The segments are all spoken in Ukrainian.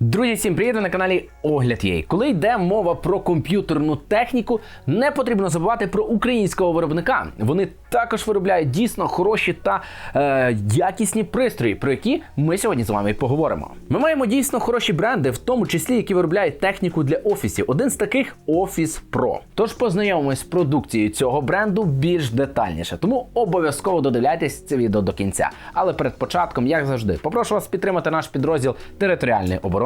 Друзі, всім привіт! Ви на каналі Огляд Єй. Коли йде мова про комп'ютерну техніку, не потрібно забувати про українського виробника. Вони також виробляють дійсно хороші та е, якісні пристрої, про які ми сьогодні з вами поговоримо. Ми маємо дійсно хороші бренди, в тому числі які виробляють техніку для офісів. Один з таких Office Pro. Тож познайомимось з продукцією цього бренду більш детальніше. Тому обов'язково додивляйтесь це відео до кінця. Але перед початком, як завжди, попрошу вас підтримати наш підрозділ територіальної оборони.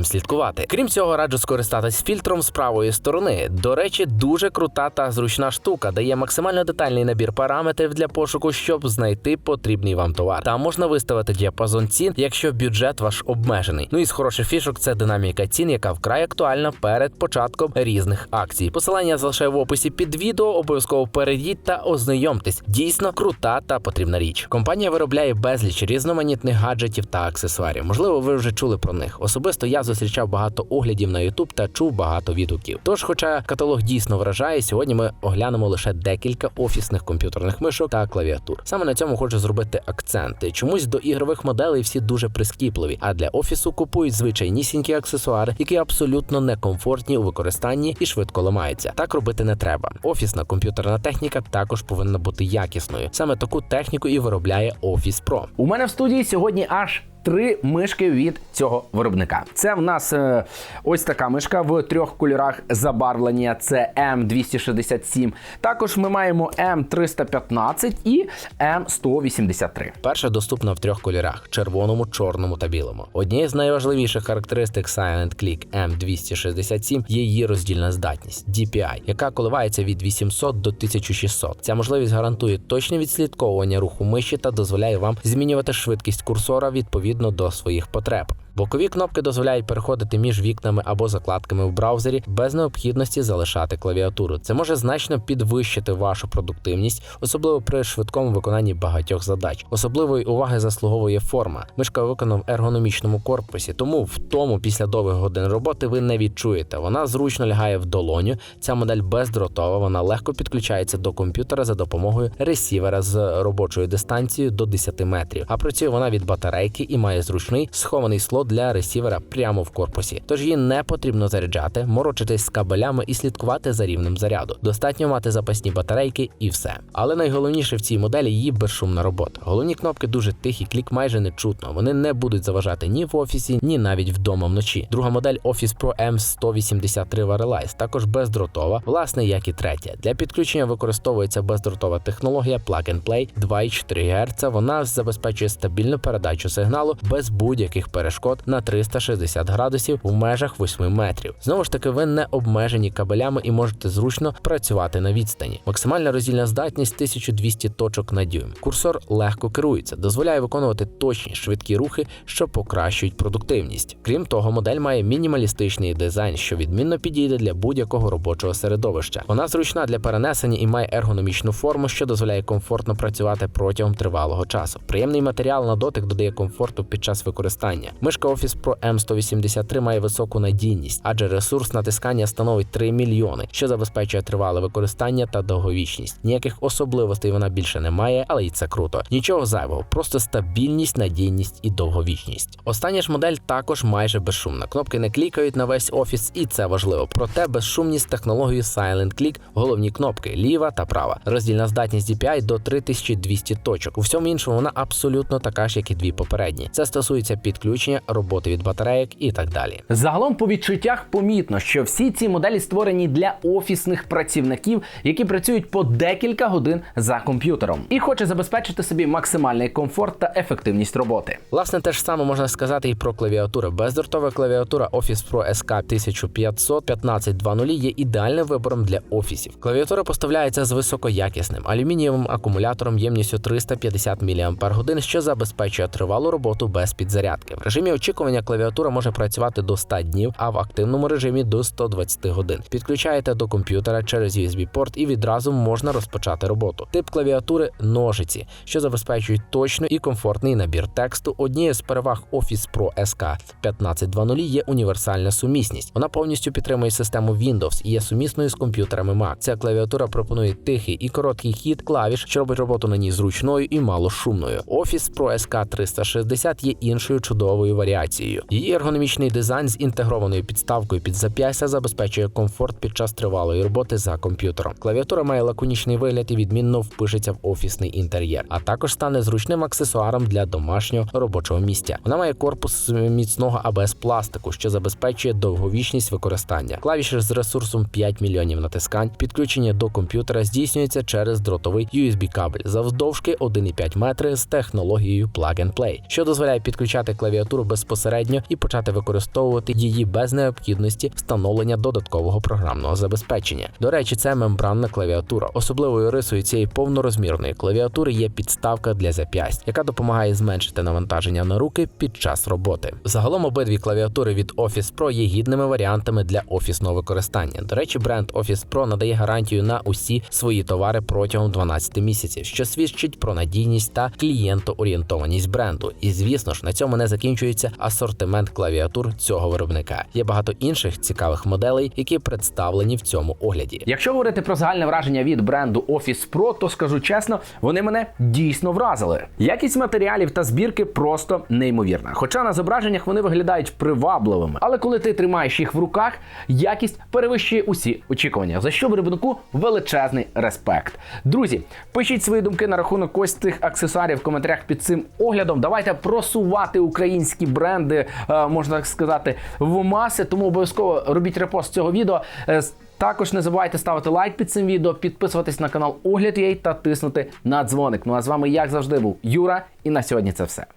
слідкувати. Крім цього, раджу скористатись фільтром з правої сторони. До речі, дуже крута та зручна штука, дає максимально детальний набір параметрів для пошуку, щоб знайти потрібний вам товар. Там можна виставити діапазон цін, якщо бюджет ваш обмежений. Ну і з хороших фішок це динаміка цін, яка вкрай актуальна перед початком різних акцій. Посилання залишаю в описі під відео. Обов'язково перейдіть та ознайомтесь. Дійсно крута та потрібна річ. Компанія виробляє безліч різноманітних гаджетів та аксесуарів. Можливо, ви вже чули про них. Особисто я зустрічав багато оглядів на YouTube та чув багато відгуків. Тож, хоча каталог дійсно вражає, сьогодні ми оглянемо лише декілька офісних комп'ютерних мишок та клавіатур. Саме на цьому хочу зробити акценти. Чомусь до ігрових моделей всі дуже прискіпливі, а для офісу купують звичайнісінькі аксесуари, які абсолютно некомфортні у використанні і швидко ламаються. Так робити не треба. Офісна комп'ютерна техніка також повинна бути якісною. Саме таку техніку і виробляє Office Pro. У мене в студії сьогодні аж три мишки від цього виробника. Це в нас е, ось така мишка в трьох кольорах забарвлення. Це М267. Також ми маємо М315 і М183. Перша доступна в трьох кольорах: червоному, чорному та білому. Однією з найважливіших характеристик Silent Click M267 є її роздільна здатність DPI, яка коливається від 800 до 1600. Ця можливість гарантує точне відслідковування руху миші та дозволяє вам змінювати швидкість курсора відповідно до своїх потреб. Бокові кнопки дозволяють переходити між вікнами або закладками в браузері без необхідності залишати клавіатуру. Це може значно підвищити вашу продуктивність, особливо при швидкому виконанні багатьох задач. Особливої уваги заслуговує форма. Мишка виконана в ергономічному корпусі, тому в тому після довгих годин роботи ви не відчуєте. Вона зручно лягає в долоню. Ця модель бездротова, вона легко підключається до комп'ютера за допомогою ресівера з робочою дистанцією до 10 метрів. А працює вона від батарейки і має зручний схований слот для ресівера прямо в корпусі. Тож її не потрібно заряджати, морочитись з кабелями і слідкувати за рівнем заряду. Достатньо мати запасні батарейки і все. Але найголовніше в цій моделі її безшумна робота. Головні кнопки дуже тихі, клік майже не чутно. Вони не будуть заважати ні в офісі, ні навіть вдома вночі. Друга модель Office Pro M183 Wireless також бездротова, власне, як і третя. Для підключення використовується бездротова технологія Plug and Play 2,4 Гц. Вона забезпечує стабільну передачу сигналу без будь-яких перешкод на 360 градусів в межах 8 метрів. Знову ж таки, ви не обмежені кабелями і можете зручно працювати на відстані. Максимальна роздільна здатність 1200 точок на дюйм. Курсор легко керується, дозволяє виконувати точні швидкі рухи, що покращують продуктивність. Крім того, модель має мінімалістичний дизайн, що відмінно підійде для будь-якого робочого середовища. Вона зручна для перенесення і має ергономічну форму, що дозволяє комфортно працювати протягом тривалого часу. Приємний матеріал на дотик додає комфорту під час використання. Мишка Office Pro M183 має високу надійність, адже ресурс натискання становить 3 мільйони, що забезпечує тривале використання та довговічність. Ніяких особливостей вона більше не має, але й це круто. Нічого зайвого, просто стабільність, надійність і довговічність. Остання ж модель також майже безшумна. Кнопки не клікають на весь офіс, і це важливо. Проте безшумність технології Silent Click, головні кнопки ліва та права. Роздільна здатність DPI до 3200 точок. У всьому іншому вона абсолютно така ж, як і дві попередні. Це стосується підключення, роботи від батарейок і так далі. Загалом по відчуттях помітно, що всі ці моделі створені для офісних працівників, які працюють по декілька годин за комп'ютером, і хоче забезпечити собі максимальний комфорт та ефективність роботи. Власне, те ж саме можна сказати і про клавіатуру. Бездротова клавіатура Office Pro SK 1500 1520 є ідеальним вибором для офісів. Клавіатура поставляється з високоякісним алюмінієвим акумулятором ємністю 350 мАч, що забезпечує тривалу роботу без підзарядки. В режимі очікування клавіатура може працювати до 100 днів, а в активному режимі до 120 годин. Підключаєте до комп'ютера через USB-порт і відразу можна розпочати роботу. Тип клавіатури ножиці, що забезпечують точний і комфортний набір тексту. Однією з переваг Office Pro SK 15.2.0 є універсальна сумісність. Вона повністю підтримує систему Windows і є сумісною з комп'ютерами Mac. Ця клавіатура пропонує тихий і короткий хід клавіш, що робить роботу на ній зручною і малошумною. Office Pro SK 360 є іншою чудовою варіацією. Її ергономічний дизайн з інтегрованою підставкою під зап'ястя забезпечує комфорт під час тривалої роботи за комп'ютером. Клавіатура має лаконічний вигляд і відмінно впишеться в офісний інтер'єр, а також стане зручним аксесуаром для домашнього робочого місця. Вона має корпус міцного АБС пластику, що забезпечує довговічність використання. Клавіші з ресурсом 5 мільйонів натискань. Підключення до комп'ютера здійснюється через дротовий USB кабель завдовжки 1,5 метри з технологією Plug and Play, що дозволяє підключати клавіатуру безпосередньо і почати використовувати її без необхідності встановлення додаткового програмного забезпечення. До речі, це мембранна клавіатура. Особливою рисою цієї повнорозмірної клавіатури є підставка для зап'ясть, яка допомагає зменшити навантаження на руки під час роботи. Загалом обидві клавіатури від Office Pro є гідними варіантами для офісного використання. До речі, бренд Office Pro надає гарантію на усі свої товари протягом 12 місяців, що свідчить про надійність та клієнтоорієнтованість бренду. І звісно ж, на цьому не закінчується асортимент клавіатур цього виробника. Є багато інших цікавих моделей, які представлені в цьому огляді. Якщо говорити про загальне враження від бренду Office Pro, то скажу чесно, вони мене дійсно вразили. Якість матеріалів та збірки просто неймовірна. Хоча на зображеннях вони виглядають привабливими. Але коли ти тримаєш їх в руках, якість перевищує усі очікування. За що виробнику величезний респект. Друзі, пишіть свої думки на рахунок ось цих аксесуарів в коментарях під цим оглядом. Давайте просувати українські бренди, е, можна так сказати, в маси. Тому обов'язково робіть репост цього відео. Е, також не забувайте ставити лайк під цим відео, підписуватись на канал Огляд.ua та тиснути на дзвоник. Ну а з вами, як завжди, був Юра, і на сьогодні це все.